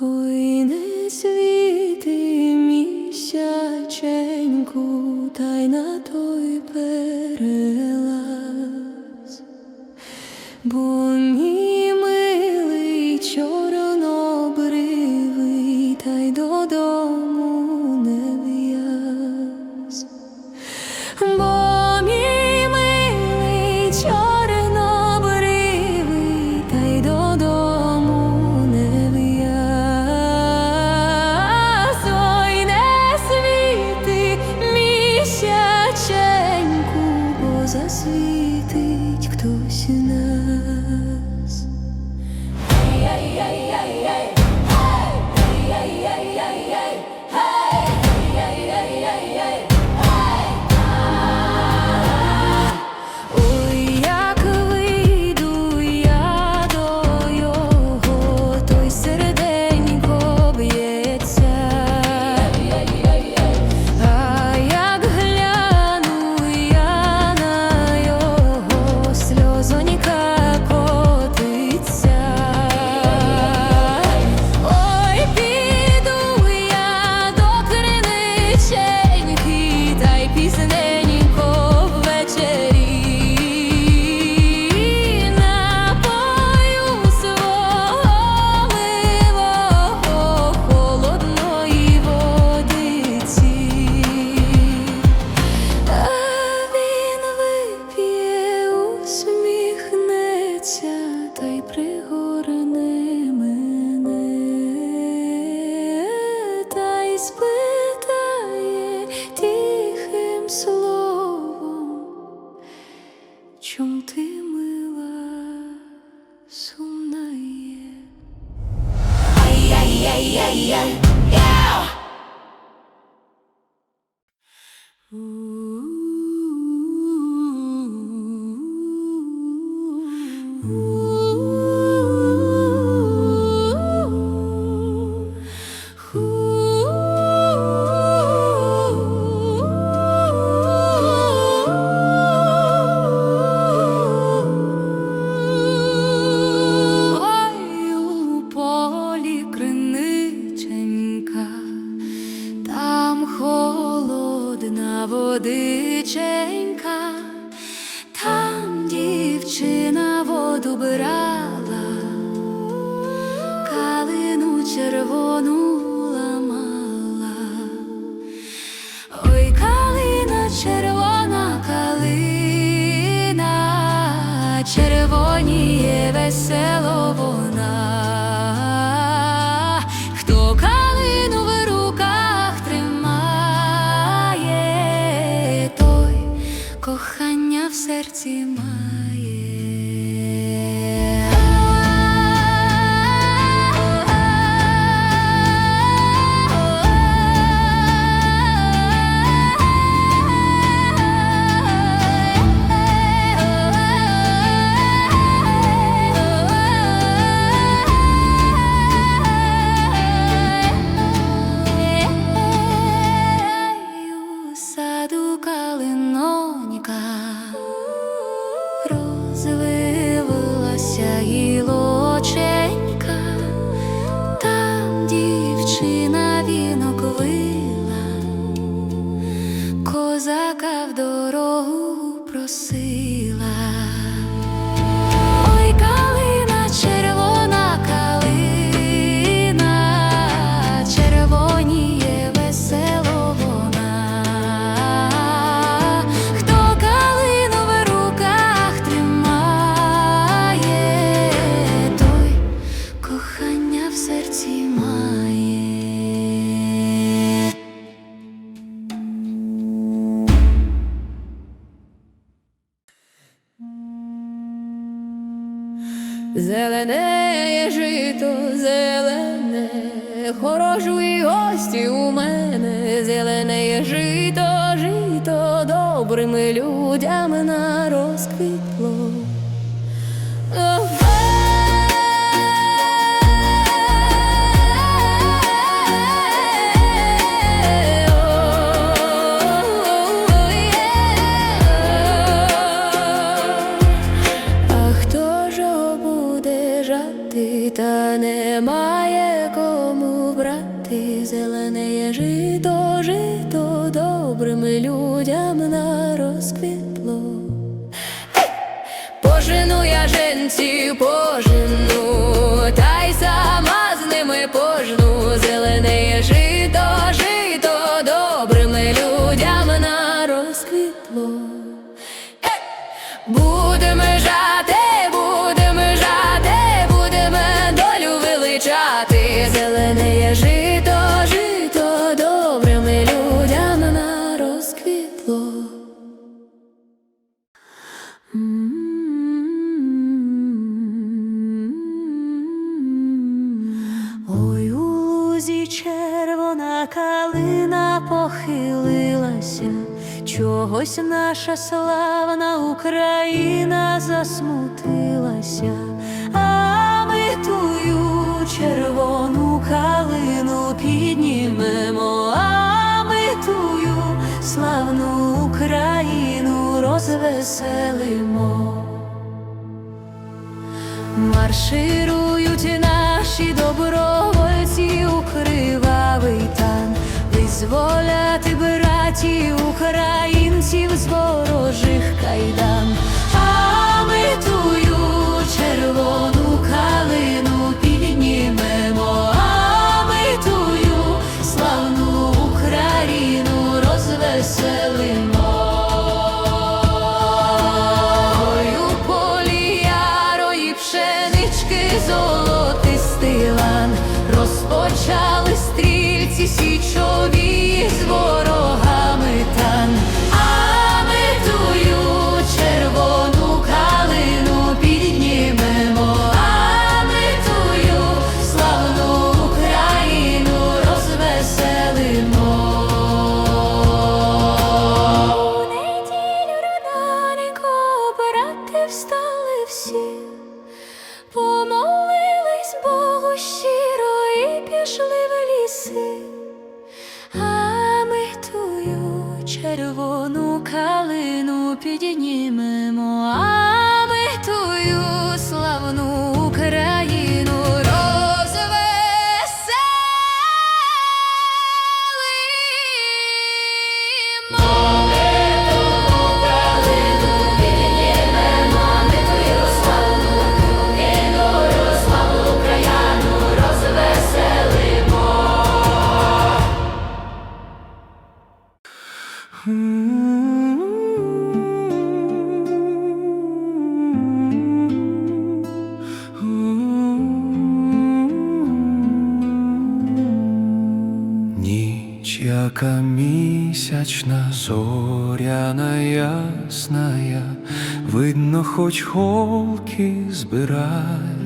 Ой, не світи місяченьку, та й то. засвітить хтось нас. Ай-яй-яй-яй-яй Зеленеє жито, зелене, хорошу гості у мене, зеленеє жито, жито добрими людям на розквітло. Чогось наша славна Україна засмутилася, а ми тую червону калину піднімемо, а ми тую славну Україну розвеселимо. Марширують наші добровольці у кривавий тан, визволяти братів українців з ворожих кайдан, а ми тую червону калину піднімемо, а славну Україну розвеселимо. Полі ярої пшенички золотистий розпочали стрільці січові Яка місячна, зоряна ясная, видно, хоч холки збирай.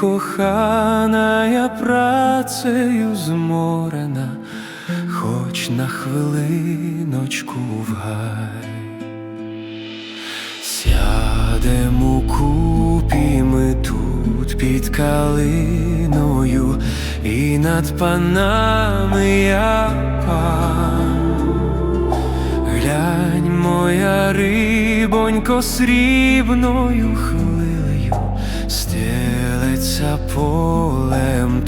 Кохана, я працею зморена, хоч на хвилиночку в гай. Сядем у купі ми тут під калиною, і над панами я пан. Глянь, моя рибонько срібною хвилею, стелиться полем.